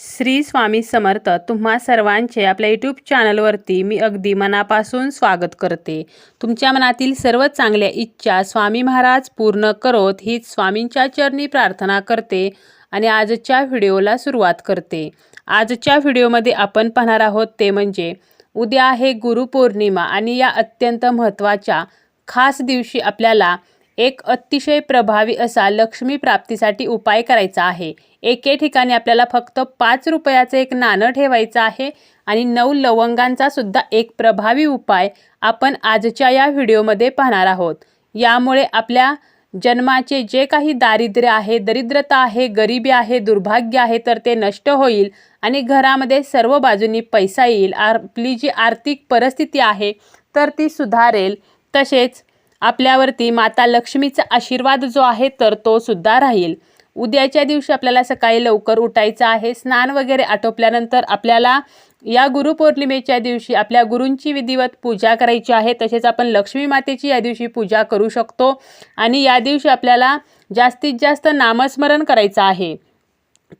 श्री स्वामी समर्थ तुम्हा सर्वांचे आपल्या यूट्यूब चॅनलवरती मी अगदी मनापासून स्वागत करते. तुमच्या मनातील सर्व चांगल्या इच्छा स्वामी महाराज पूर्ण करोत हीच स्वामींच्या चरणी प्रार्थना करते आणि आजच्या व्हिडिओला सुरुवात करते. आजच्या व्हिडिओमध्ये आपण पाहणार आहोत ते म्हणजे उद्या आहे गुरुपौर्णिमा आणि या अत्यंत महत्त्वाच्या खास दिवशी आपल्याला एक अतिशय प्रभावी असा लक्ष्मी प्राप्तीसाठी उपाय करायचा आहे. एके ठिकाणी आपल्याला फक्त पाच रुपयाचं एक नाणं ठेवायचं आहे आणि नऊ लवंगांचा सुद्धा एक प्रभावी उपाय आपण आजच्या या व्हिडिओमध्ये पाहणार आहोत. यामुळे आपल्या जन्माचे जे काही दारिद्र्य आहे दरिद्रता आहे गरिबी आहे दुर्भाग्य आहे तर ते नष्ट होईल आणि घरामध्ये सर्व बाजूंनी पैसा येईल. आपली जी आर्थिक परिस्थिती आहे तर ती सुधारेल. तसेच आपल्यावरती माता लक्ष्मीचा आशीर्वाद जो आहे तर तो सुद्धा राहील. उद्याच्या दिवशी आपल्याला सकाळी लवकर उठायचं आहे. स्नान वगैरे आटोपल्यानंतर आपल्याला या गुरुपौर्णिमेच्या दिवशी आपल्या गुरूंची विधिवत पूजा करायची आहे. तसेच आपण लक्ष्मी मातेची या दिवशी पूजा करू शकतो. आणि या दिवशी आपल्याला जास्तीत जास्त नामस्मरण करायचं आहे.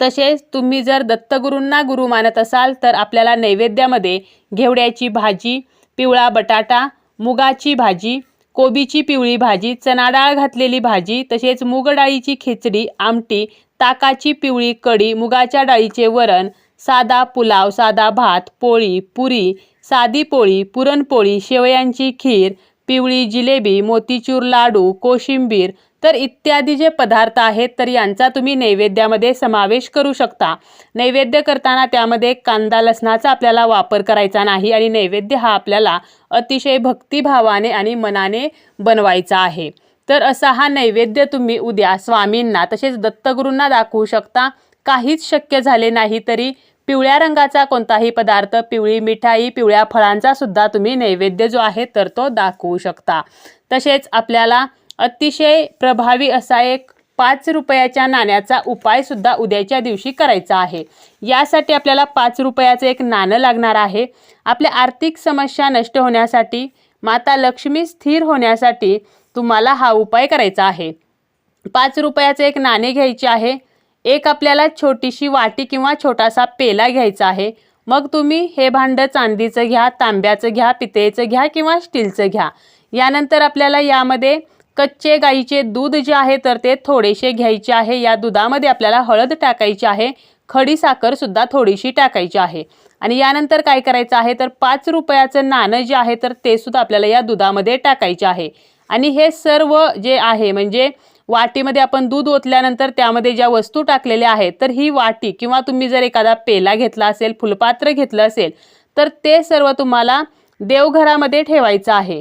तसेच तुम्ही जर दत्तगुरूंना गुरु मानत असाल तर आपल्याला नैवेद्यामध्ये घेवड्याची भाजी पिवळा बटाटा मुगाची भाजी कोबीची पिवळी भाजी चणाडाळ घातलेली भाजी तसेच मूग डाळीची खिचडी आमटी ताकाची पिवळी कढी मुगाच्या डाळीचे वरण साधा पुलाव साधा भात पोळी पुरी साधी पोळी पुरणपोळी शेवयांची खीर पिवळी जिलेबी मोतीचूर लाडू कोशिंबीर तर इत्यादी जे पदार्थ आहेत तर यांचा तुम्ही नैवेद्यामध्ये समावेश करू शकता. नैवेद्य करताना त्यामध्ये कांदा लसणाचा आपल्याला वापर करायचा नाही आणि नैवेद्य हा आपल्याला अतिशय भक्तिभावाने आणि मनाने बनवायचा आहे. तर असा हा नैवेद्य तुम्ही उद्या स्वामींना तसेच दत्तगुरूंना दाखवू शकता. काहीच शक्य झाले नाही तरी पिवळ्या रंगाचा कोणताही पदार्थ पिवळी मिठाई पिवळ्या फळांचा सुद्धा तुम्ही नैवेद्य जो आहे तर तो दाखवू शकता. तसेच आपल्याला अतिशय प्रभावी असा एक पाच रुपयाच्या नाण्याचा उपाय सुद्धा उद्याच्या दिवशी करायचा आहे. यासाठी आपल्याला पाच रुपयाचं एक नाणं लागणार आहे. आपल्या आर्थिक समस्या नष्ट होण्यासाठी माता लक्ष्मी स्थिर होण्यासाठी तुम्हाला हा उपाय करायचा आहे. पाच रुपयाचे एक नाणे घ्यायचे आहे. एक आपल्याला छोटीशी वाटी किंवा छोटासा पेला घ्यायचा आहे. मग तुम्ही हे भांडं चांदीचं घ्या तांब्याचं घ्या पितळेचं घ्या किंवा स्टीलचं घ्या. यानंतर आपल्याला यामध्ये कच्चे गाईचे दूध जे आहे तर ते थोडेसे घ्यायचे आहे. या दुधामध्ये आपल्याला हळद टाकायची आहे. खडी साखरसुद्धा थोडीशी टाकायची आहे. आणि यानंतर काय करायचं आहे तर पाच रुपयाचं नाणं जे आहे तर ते सुद्धा आपल्याला या दुधामध्ये टाकायचे आहे. आणि हे सर्व जे आहे म्हणजे वाटीमध्ये आपण दूध ओतल्यानंतर त्यामध्ये ज्या वस्तू टाकलेल्या आहेत तर ही वाटी किंवा तुम्ही जर एखादा पेला घेतला असेल फुलपात्र घेतलं असेल तर ते सर्व तुम्हाला देवघरामध्ये ठेवायचं आहे.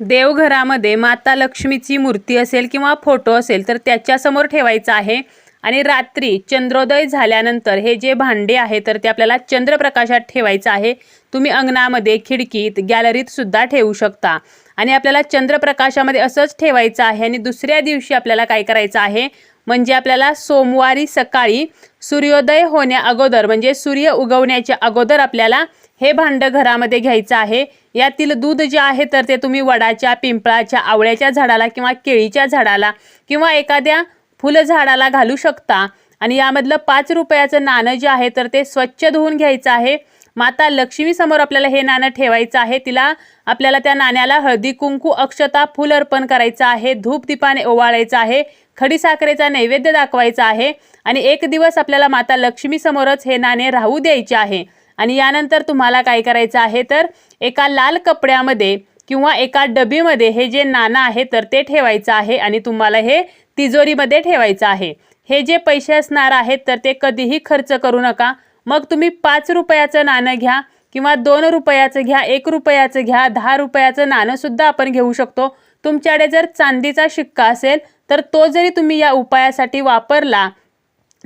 देवघरामध्ये माता लक्ष्मीची मूर्ती असेल किंवा फोटो असेल तर त्याच्यासमोर ठेवायचं आहे. आणि रात्री चंद्रोदय झाल्यानंतर हे जे भांडे आहे तर ते आपल्याला चंद्रप्रकाशात ठेवायचं आहे. तुम्ही अंगणामध्ये खिडकीत गॅलरीत सुद्धा ठेवू शकता. आणि आपल्याला चंद्रप्रकाशामध्ये असंच ठेवायचं आहे आणि दुसऱ्या दिवशी आपल्याला काय करायचं आहे? म्हणजे आपल्याला सोमवारी सकाळी सूर्योदय होण्या अगोदर म्हणजे सूर्य उगवण्याच्या अगोदर आपल्याला हे भांडं घरामध्ये घ्यायचं आहे. यातील दूध जे आहे तर ते तुम्ही वडाच्या पिंपळाच्या आवळ्याच्या झाडाला किंवा केळीच्या झाडाला किंवा एखाद्या फुलझाडाला घालू शकता. आणि यामधलं पाच रुपयाचं नाणं जे आहे तर ते स्वच्छ धुवून घ्यायचं आहे. माता लक्ष्मीसमोर आपल्याला हे नाणं ठेवायचं आहे. तिला आपल्याला त्या नाण्याला हळदी कुंकू अक्षता फुल अर्पण करायचं आहे. धूप दीपाने ओवाळायचं आहे. खडीसाखरेचा नैवेद्य दाखवायचा आहे. आणि एक दिवस आपल्याला माता लक्ष्मीसमोरच हे नाणे राहू द्यायचे आहे. आणि यानंतर तुम्हाला काय करायचं आहे तर एका लाल कपड्यामध्ये किंवा एका डबीमध्ये हे जे नाणं आहे तर ते ठेवायचं आहे आणि तुम्हाला हे तिजोरीमध्ये ठेवायचं आहे. हे जे पैसे असणार आहेत तर ते कधीही खर्च करू नका. मग तुम्ही पाच रुपयाचं नाणं घ्या किंवा दोन रुपयाचं घ्या एक रुपयाचं घ्या दहा रुपयाचं नाणंसुद्धा आपण घेऊ शकतो. तुमच्याकडे जर चांदीचा शिक्का असेल तर तो जरी तुम्ही या उपायासाठी वापरला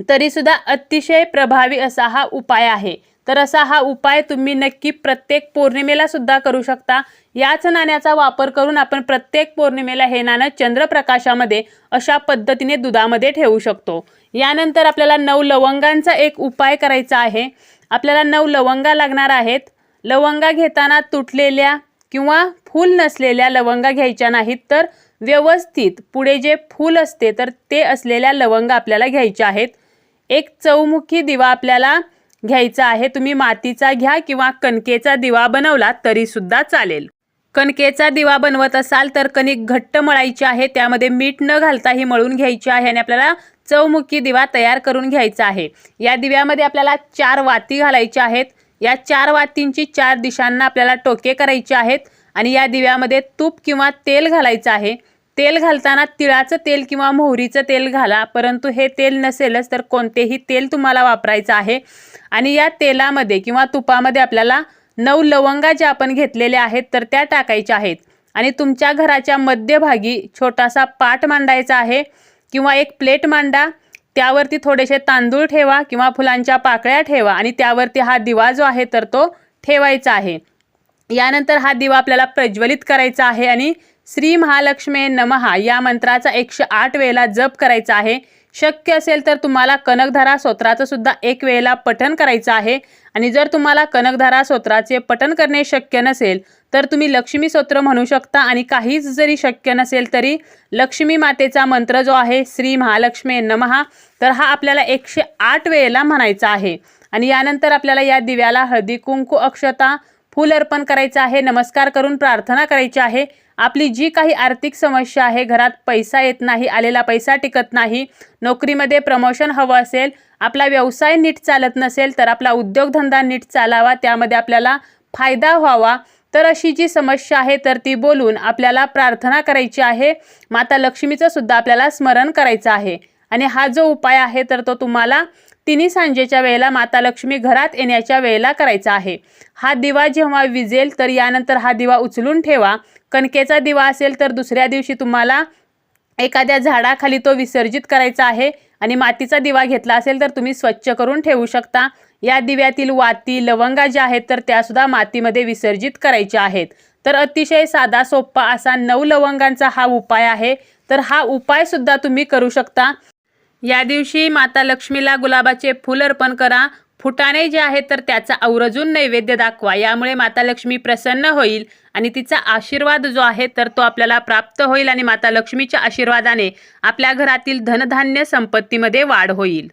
तरीसुद्धा अतिशय प्रभावी असा हा उपाय आहे. तर असा हा उपाय तुम्ही नक्की प्रत्येक पौर्णिमेला सुद्धा करू शकता. याच नाण्याचा वापर करून आपण प्रत्येक पौर्णिमेला हे नाणं चंद्रप्रकाशामध्ये अशा पद्धतीने दुधामध्ये ठेवू शकतो. यानंतर आपल्याला नऊ लवंगांचा एक उपाय करायचा आहे. आपल्याला नऊ लवंगा लागणार आहेत. लवंगा घेताना तुटलेल्या किंवा फूल नसलेल्या लवंगा घ्यायच्या नाहीत तर व्यवस्थित पुढे जे फूल असते तर ते असलेल्या लवंगा आपल्याला घ्यायच्या आहेत. एक चौमुखी दिवा आपल्याला घ्यायचा आहे तुम्ही मातीचा घ्या किंवा कणकेचा दिवा बनवला तरी सुद्धा चालेल. कणकेचा दिवा बनवत असाल तर कणिक घट्ट मळायची आहे त्यामध्ये मीठ न घालता ही मळून घ्यायची आहे आणि आपल्याला चौमुखी दिवा तयार करून घ्यायचा आहे. या दिव्यामध्ये आपल्याला चार वाती घालायच्या आहेत. या चार वातींची चार दिशांना आपल्याला टोके करायचे आहेत आणि या दिव्यामध्ये तूप किंवा तेल घालायचं आहे. तेल घालताना तिळाचं तेल किंवा मोहरीचं तेल घाला परंतु हे तेल नसेलच तर कोणतेही तेल तुम्हाला वापरायचं आहे. आणि या तेलामध्ये किंवा तुपामध्ये आपल्याला नऊ लवंगा ज्या आपण घेतलेल्या आहेत तर त्या टाकायच्या आहेत. आणि तुमच्या घराच्या मध्यभागी छोटासा पाट मांडायचा आहे किंवा एक प्लेट मांडा त्यावरती थोडेसे तांदूळ ठेवा किंवा फुलांच्या पाकळ्या ठेवा आणि त्यावरती हा दिवा जो आहे तर तो ठेवायचा आहे. यानंतर हा दिवा आपल्याला प्रज्वलित करायचा आहे आणि श्री महालक्ष्मी नमहा या मंत्राचा एकशे आठ वेळेला जप करायचा आहे. शक्य असेल तर तुम्हाला कनकधारा स्तोत्राचं सुद्धा एक वेळेला पठन करायचं आहे. आणि जर तुम्हाला कनकधारा स्तोत्राचे पठन करणे शक्य नसेल तर तुम्ही लक्ष्मी स्तोत्र म्हणू शकता. आणि काहीच जरी शक्य नसेल तरी लक्ष्मी मातेचा मंत्र जो आहे श्री महालक्ष्मी नमहा तर हा आपल्याला एकशे आठ वेळेला म्हणायचा आहे. आणि यानंतर आपल्याला या दिव्याला हळदी कुंकू अक्षता फूल अर्पण करायचं आहे. नमस्कार करून प्रार्थना करायची आहे. आपली जी काही आर्थिक समस्या आहे घरात पैसा येत नाही आलेला पैसा टिकत नाही नोकरीमध्ये प्रमोशन हवं असेल आपला व्यवसाय नीट चालत नसेल तर आपला उद्योगधंदा नीट चालावा त्यामध्ये आपल्याला फायदा व्हावा. तर अशी जी समस्या आहे तर ती बोलून आपल्याला प्रार्थना करायची आहे. माता लक्ष्मीचं सुद्धा आपल्याला स्मरण करायचं आहे. आणि हा जो उपाय आहे तर तो तुम्हाला तिन्ही सांजेच्या वेळेला माता लक्ष्मी घरात येण्याच्या वेळेला करायचा आहे. हा दिवा जेव्हा विजेल तर यानंतर हा दिवा उचलून ठेवा. कणकेचा दिवा असेल तर दुसऱ्या दिवशी तुम्हाला एखाद्या झाडाखाली तो विसर्जित करायचा आहे आणि मातीचा दिवा घेतला असेल तर तुम्ही स्वच्छ करून ठेवू शकता. या दिव्यातील वाती लवंगा ज्या आहेत तर त्यासुद्धा मातीमध्ये विसर्जित करायच्या आहेत. तर अतिशय साधा सोप्पा असा नऊ लवंगांचा हा उपाय आहे. तर हा उपायसुद्धा तुम्ही करू शकता. या दिवशी माता लक्ष्मीला गुलाबाचे फुल अर्पण करा. फुटाणे जे आहे तर त्याचा आवर्जून नैवेद्य दाखवा. यामुळे माता लक्ष्मी प्रसन्न होईल आणि तिचा आशीर्वाद जो आहे तर तो आपल्याला प्राप्त होईल आणि माता लक्ष्मीच्या आशीर्वादाने आपल्या घरातील धनधान्य संपत्तीमध्ये वाढ होईल.